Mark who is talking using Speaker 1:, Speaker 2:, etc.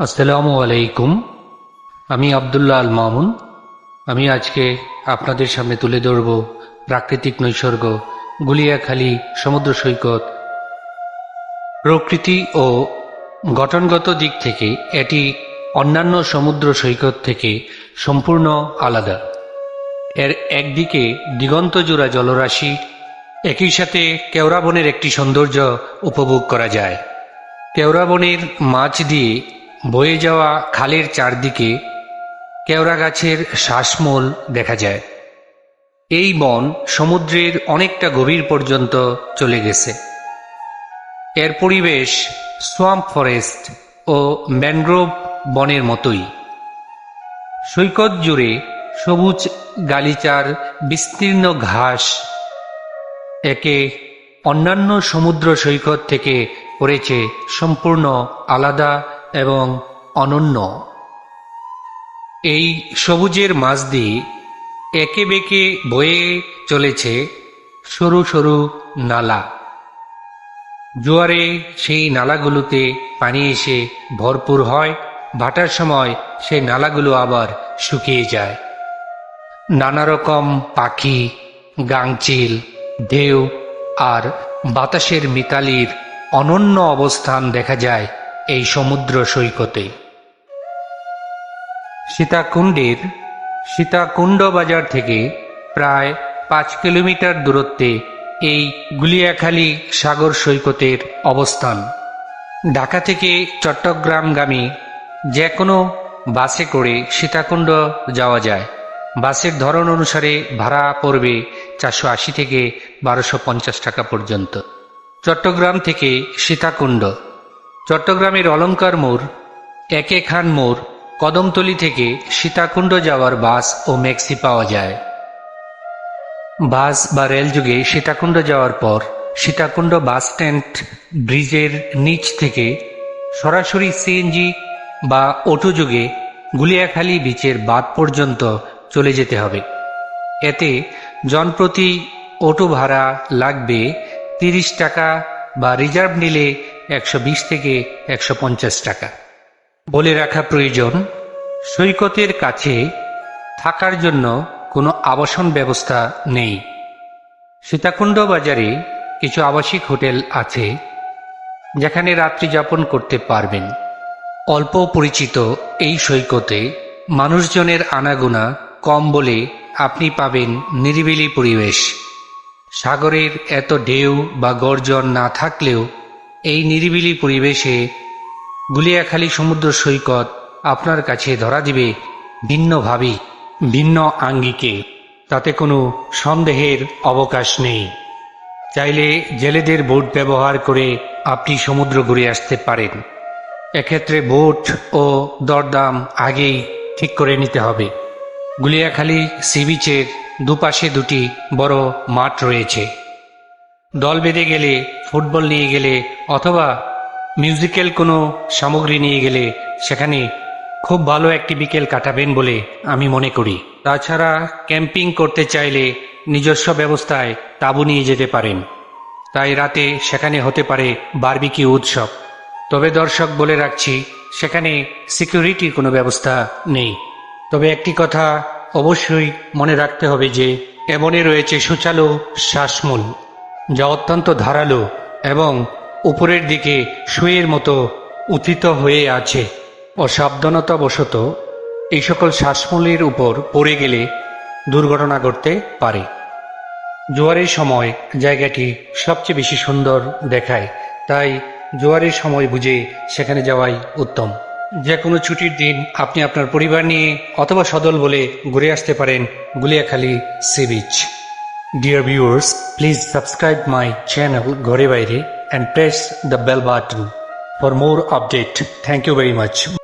Speaker 1: আসসালামু আলাইকুম। আমি আবদুল্লাহ আল মামুন আমি আজকে আপনাদের সামনে তুলে ধরব প্রাকৃতিক নৈসর্গ, গুলিয়াখালী সমুদ্র সৈকত। প্রকৃতি ও গঠনগত দিক থেকে এটি অন্যান্য সমুদ্র সৈকত থেকে সম্পূর্ণ আলাদা। এর একদিকে দিগন্ত জোড়া জলরাশি, একই সাথে কেওড়া বনের একটি সৌন্দর্য উপভোগ করা যায়। কেওড়া বনের মাছ দিয়ে বয়ে যাওয়া খালের চারদিকে কেওড়া গাছের শ্বাসমূল দেখা যায়। এই বন সমুদ্রের অনেকটা গভীর পর্যন্ত চলে গেছে। এর পরিবেশ সোয়াম্প ফরেস্ট ও ম্যানগ্রোভ বনের মতোই। সৈকত জুড়ে সবুজ গালিচার, বিস্তীর্ণ ঘাস, একে অন্যান্য সমুদ্র সৈকত থেকে পড়েছে সম্পূর্ণ আলাদা এবং অনন্য। এই সবুজের মাঝ দিয়ে একে বেঁকে বয়ে চলেছে সরু সরু নালা। জোয়ারে সেই নালাগুলোতে পানি এসে ভরপুর হয়, ভাটার সময় সেই নালাগুলো আবার শুকিয়ে যায়। নানা রকম পাখি, গাংচিল, ঢেউ আর বাতাসের মিতালির অনন্য অবস্থান দেখা যায় এই সমুদ্র সৈকতে। সীতাকুণ্ডের সীতাকুণ্ড বাজার থেকে প্রায় পাঁচ কিলোমিটার দূরত্বে এই গুলিয়াখালী সাগর সৈকতের অবস্থান। ঢাকা থেকে চট্টগ্রামগামী যে কোনো বাসে করে সীতাকুণ্ড যাওয়া যায়। বাসের ধরন অনুসারে ভাড়া পড়বে চারশো আশি থেকে বারোশো পঞ্চাশ টাকা পর্যন্ত। চট্টগ্রাম থেকে সীতাকুণ্ড। চট্টগ্রামের অলঙ্কার মোড়, একে খান মোড়, কদমতলি থেকে সীতাকুণ্ড যাওয়ার বাস ও ম্যাক্সি পাওয়া যায়। বাস বা রেল যুগে সীতাকুণ্ড যাওয়ার পর সীতাকুণ্ড বাস স্ট্যান্ড ব্রিজের নিচ থেকে সরাসরি সিএনজি বা অটো যুগে গুলিয়াখালী বিচের বাদ পর্যন্ত চলে যেতে হবে। এতে জনপ্রতি অটো ভাড়া লাগবে তিরিশ টাকা বা রিজার্ভ নিলে একশো বিশ থেকে একশো পঞ্চাশ টাকা। বলে রাখা প্রয়োজন, সৈকতের কাছে থাকার জন্য কোনো আবাসন ব্যবস্থা নেই। সীতাকুণ্ড বাজারে কিছু আবাসিক হোটেল আছে, যেখানে রাত্রি যাপন করতে পারবেন। অল্প পরিচিত এই সৈকতে মানুষজনের আনাগোনা কম বলে আপনি পাবেন নিরিবিলি পরিবেশ। সাগরের এত ঢেউ বা গর্জন না থাকলেও এই নিরিবিলি পরিবেশে গুলিয়াখালী সমুদ্র সৈকত আপনার কাছে ধরা দিবে ভিন্নভাবে, ভিন্ন আঙ্গিকে। তাতে কোনো সন্দেহের অবকাশ নেই। চাইলে জেলেদের বোট ব্যবহার করে আপনি সমুদ্র ঘুরে আসতে পারেন। এক্ষেত্রে বোট ও দরদাম আগেই ঠিক করে নিতে হবে। গুলিয়াখালী সি বিচের দুপাশে দুটি বড় মাঠ রয়েছে। দল বেঁধে গেলে, ফুটবল নিয়ে গেলে অথবা মিউজিক্যাল কোনো সামগ্রী নিয়ে গেলে সেখানে খুব ভালো একটি বিকেল কাটাবেন বলে আমি মনে করি। তাছাড়া ক্যাম্পিং করতে চাইলে নিজস্ব ব্যবস্থায় তাঁবু নিয়ে যেতে পারেন। তাই রাতে সেখানে হতে পারে বারবিকি উৎসব। তবে দর্শক বলে রাখছি, সেখানে সিকিউরিটির কোনো ব্যবস্থা নেই। তবে একটি কথা অবশ্যই মনে রাখতে হবে যে এমনে রয়েছে সুচালো শ্বাসমূল, যা অত্যন্ত ধারালো এবং উপরের দিকে শুয়ের মতো উথিত হয়ে আছে। অসাবধানতাবশত এই সকল শ্বাসমূলের উপর পড়ে গেলে দুর্ঘটনা ঘটতে পারে। জোয়ারের সময় জায়গাটি সবচেয়ে বেশি সুন্দর দেখায়, তাই জোয়ারের সময় বুঝে সেখানে যাওয়াই উত্তম। যে কোনো ছুটির দিন আপনি আপনার পরিবার নিয়ে অথবা সদল বলে ঘুরে আসতে পারেন Guliakhali sea beach. Dear viewers please subscribe my channel ঘরে বাইরে। and press the bell button for more update. Thank you very much.